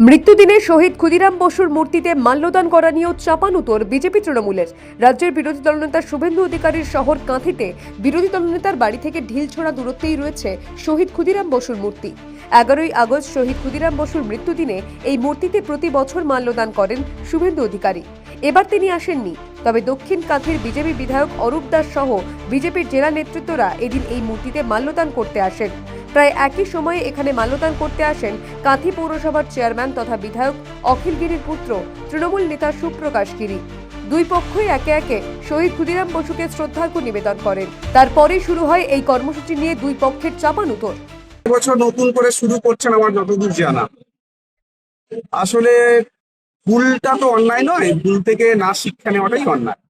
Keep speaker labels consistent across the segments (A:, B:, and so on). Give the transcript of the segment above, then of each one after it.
A: মৃত্যুদিনে শহীদ ক্ষুদিরাম বসুর মূর্তিতে মাল্যদান করা নিয়েও চাপানুতর বিজেপি তৃণমূলের। রাজ্যের বিরোধী দলনেতা শুভেন্দু অধিকারীর শহর কাঁথিতে বিরোধী দলনেতার বাড়ি থেকে ঢিলছোড়া দূরত্বেই রয়েছে শহীদ ক্ষুদিরাম বসুর মূর্তি। এগারোই আগস্ট শহীদ ক্ষুদিরাম বসুর মৃত্যুদিনে এই মূর্তিতে প্রতি বছর মাল্যদান করেন শুভেন্দু অধিকারী। এবার তিনি আসেননি, তবে দক্ষিণ কাঁথির বিজেপি বিধায়ক অরূপ দাস সহ বিজেপির জেলা নেতৃত্বরা এদিন এই মূর্তিতে মাল্যদান করতে আসেন। প্রায় একই সময়ে এখানে মাল্যদান করতে আসেন কাঁথি পৌরসভার চেয়ারম্যান তথা বিধায়ক অখিল গিরির পুত্র, তৃণমূল নেতা সুপ্রকাশ গিরি। দুই পক্ষই একে একে শহীদ ক্ষুদিরাম বসুকে শ্রদ্ধার্ঘ্য নিবেদন করেন। তারপরেই শুরু হয় এই কর্মসূচি নিয়ে দুই পক্ষের চাপানুতর।
B: বছর নতুন করে শুরু করছেন আমার যতদূর জানা। আসলে ভুলটা তো অন্যায় নয়, ভুল থেকে না শিক্ষা নেওয়াটাই অন্যায়।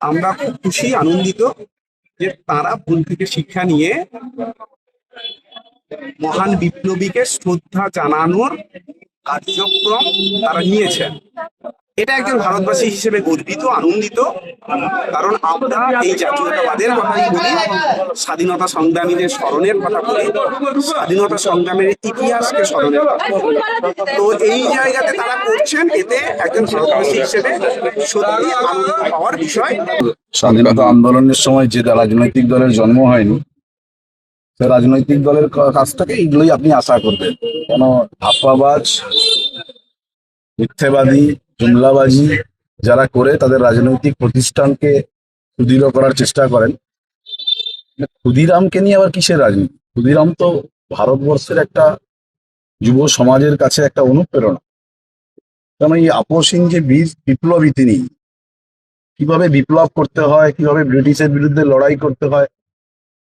B: আমরা খুব খুশি, আনন্দিত যে তারা ভুল থেকে শিক্ষা নিয়ে মহান বিপ্লবীকে শ্রদ্ধা জানানোর কার্যক্রম তারা নিয়েছেন। এটা একজন ভারতবাসী হিসেবে গর্বিত, আনন্দিত, কারণ আমরা এই জাতীয়তাবাদের কথাই বলি। স্বাধীনতা সংগ্রামীদের স্মরণের কথা বলি। স্বাধীনতা সংগ্রামের ইতিহাসকে স্মরণের কথা। তো এই জায়গাতে তারা করছেন, এতে একজন ভারতবাসী হিসেবে সত্যি আনন্দ পাওয়ার বিষয়।
C: স্বাধীনতা আন্দোলনের সময় যে রাজনৈতিক দলের জন্ম হয়নি রাজনৈতিক দলের কাছ থেকে এইগুলোই আপনি আশা করবেন। কেন ধাপ্পাবাজ, মিথ্যেবাদী, জুমলাবাজি যারা করে তাদের রাজনৈতিক প্রতিষ্ঠানকে সুদৃঢ় করার চেষ্টা করেন। ক্ষুদিরামকে নিয়ে আবার কিসের রাজনীতি? ক্ষুদিরাম তো ভারতবর্ষের একটা যুব সমাজের কাছে একটা অনুপ্রেরণা। কেন এই আপসিং যে বীর বিপ্লবী তিনি, কীভাবে বিপ্লব করতে হয়, কীভাবে ব্রিটিশের বিরুদ্ধে লড়াই করতে হয়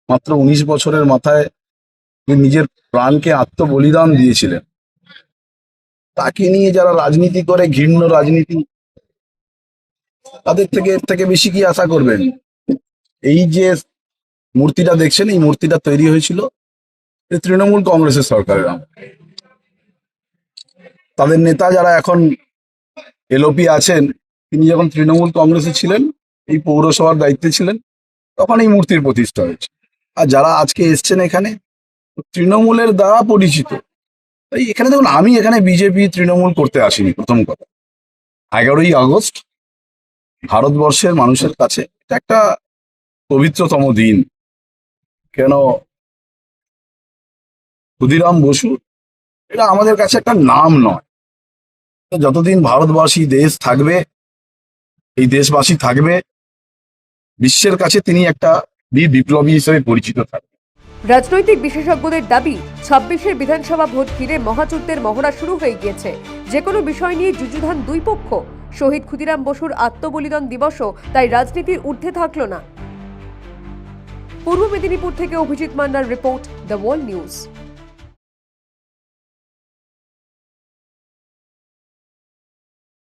C: মাত্র উনিশ বছরের মাথায় নিজের প্রাণকে আত্মবলিদান দিয়েছিলেন। তাকে নিয়ে যারা রাজনীতি করে, ঘৃণ্য রাজনীতি, তাদের থেকে এর থেকে বেশি কি আশা করবেন? এই যে মূর্তিটা দেখছেন, এই মূর্তিটা তৈরি হয়েছিল তৃণমূল কংগ্রেসের সরকারের তাদের নেতা যারা এখন এলওপি আছেন, তিনি যখন তৃণমূল কংগ্রেসে ছিলেন, এই পৌরসভার দায়িত্বে ছিলেন, তখন এই মূর্তির প্রতিষ্ঠা হয়েছে। আর যারা আজকে এসছেন এখানে, তৃণমূলের দ্বারা পরিচিত। তাই এখানে দেখুন, আমি এখানে বিজেপি তৃণমূল করতে আসিনি, প্রথম কথা। এগারোই আগস্ট, ভারতবর্ষের মানুষের কাছে এটা একটা পবিত্রতম দিন। কেন? ক্ষুদিরাম বসু, এটা আমাদের কাছে একটা নাম নয়। যতদিন ভারতবাসী দেশ থাকবে, এই দেশবাসী থাকবে, বিশ্বের কাছে তিনি একটা বিপ্লবী হিসেবে পরিচিত থাকবে
A: রাজনৈতিক বিশেষজ্ঞদের দাবি, ছাব্বিশের বিধানসভা ভোট ঘিরে মহাযুদ্ধের মহড়া শুরু হয়ে গিয়েছে। যে কোনো বিষয় নিয়ে যুযুধান দুই পক্ষ। শহীদ ক্ষুদিরাম বসুর আত্মবলিদান দিবসও তাই রাজনীতির ঊর্ধ্বে থাকল না। পূর্ব মেদিনীপুর থেকে অভিজিৎ মান্নার রিপোর্ট, দ্য ওয়ার্ল্ড নিউজ।